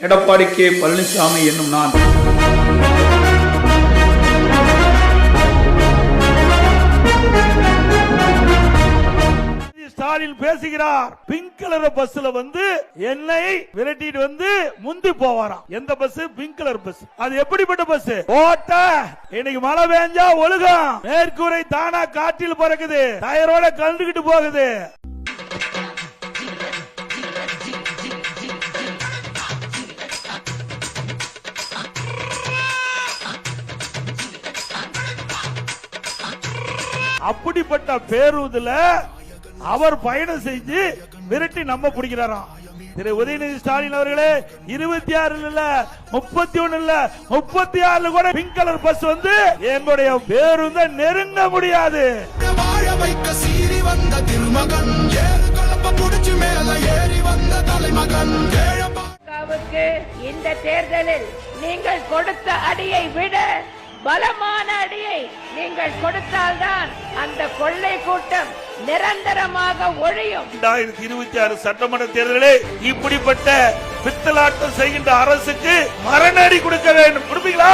Edappadi K Palaniswami என்னும் நான். ஸ்டாலின் பேசுகிறார். பிங்க் கலர் பஸ்ல வந்து என்னை விரட்டிட்டு வந்து முந்தி போவாராம். எந்த பஸ் பிங்க் கலர் பஸ் அது எப்படிப்பட்ட பஸ் ஓட்ட. இன்னைக்கு மழை பெஞ்சா ஒழுகும். மேற்கூரை தானா காற்றில் பறக்குது. டயரோட கலந்துகிட்டு போகுது. அப்படிப்பட்ட பேருந்துல அவர் பயணம் செஞ்சு விரட்டி நம்ம பிடிக்கிறாராம். திரு உதயநிதி ஸ்டாலின் அவர்களே இருபத்தி ஆறு இல்ல முப்பத்தி ஒண்ணு இல்ல முப்பத்தி ஆறுல கூட பிங்க் கலர் பஸ் வந்து எங்களுடைய பேருந்த நெருங்க முடியாது. வாழ வைக்க சீறி வந்த திருமகன் ஏறு கலப்ப புடிச்சு மேல ஏறி வந்த தலைமகன் ஏழப்பா திமுகவுக்கு இந்த தேர்தலில் நீங்கள் கொடுத்த அடியை விட பலமான அடியை நீங்கள் கொடுத்தால்தான் அந்த கொள்ளை கூட்டம் நிரந்தரமாக ஒழியும். இரண்டாயிரத்தி இருபத்தி ஆறு சட்டமன்ற தேர்தலே இப்படிப்பட்ட பித்தலாட்டம் செய்கின்ற அரசுக்கு மரணடி கொடுக்க வேண்டும். கொடுப்பீங்களா